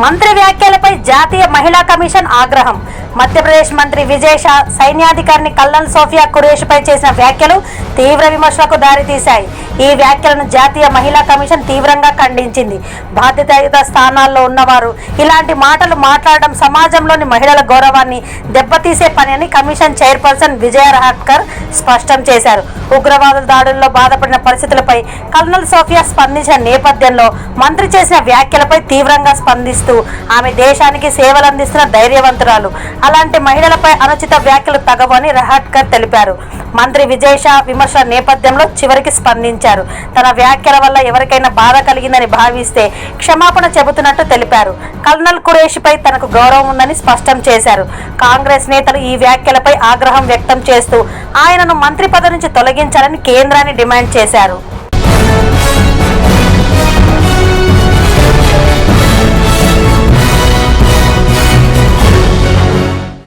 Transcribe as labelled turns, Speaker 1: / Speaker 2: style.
Speaker 1: మంత్రి వ్యాఖ్యలపై జాతీయ మహిళా కమిషన్ ఆగ్రహం. మధ్యప్రదేశ్ మంత్రి విజయ్ షా సైన్యాధికారిని కల్నల్ సోఫియా కురేషిపై చేసిన వ్యాఖ్యలు తీవ్ర విమర్శలకు దారితీశాయి. ఈ వ్యాఖ్యలను జాతీయ మహిళా కమిషన్ తీవ్రంగా ఖండించింది. బాధ్యతాయుత స్థానాల్లో ఉన్నవారు ఇలాంటి మాటలు మాట్లాడడం సమాజంలోని మహిళల గౌరవాన్ని దెబ్బతీసే పని అని కమిషన్ చైర్పర్సన్ విజయ రహాట్కర్ స్పష్టం చేశారు. ఉగ్రవాదుల దాడుల్లో బాధపడిన పరిస్థితులపై కల్నల్ సోఫియా స్పందించిన నేపథ్యంలో మంత్రి చేసిన వ్యాఖ్యలపై తీవ్రంగా స్పందిస్తూ ఆమె దేశానికి సేవలందిస్తున్న ధైర్యవంతురాలు. అలాంటి మహిళలపై అనుచిత వ్యాఖ్యలు తగవని రహాట్కర్ తెలిపారు. మంత్రి విజయ్ షా నేపథ్యంలో చివరికి స్పందించారు. తన వ్యాఖ్యల వల్ల ఎవరికైనా బాధ కలిగిందని భావిస్తే క్షమాపణ చెబుతున్నట్టు తెలిపారు. కల్నల్ కురేషిపై తనకు గౌరవం ఉందని స్పష్టం చేశారు. కాంగ్రెస్ నేతలు ఈ వ్యాఖ్యలపై ఆగ్రహం వ్యక్తం చేస్తూ ఆయనను మంత్రి పదవి నుంచి తొలగించాలని కేంద్రాన్ని డిమాండ్ చేశారు.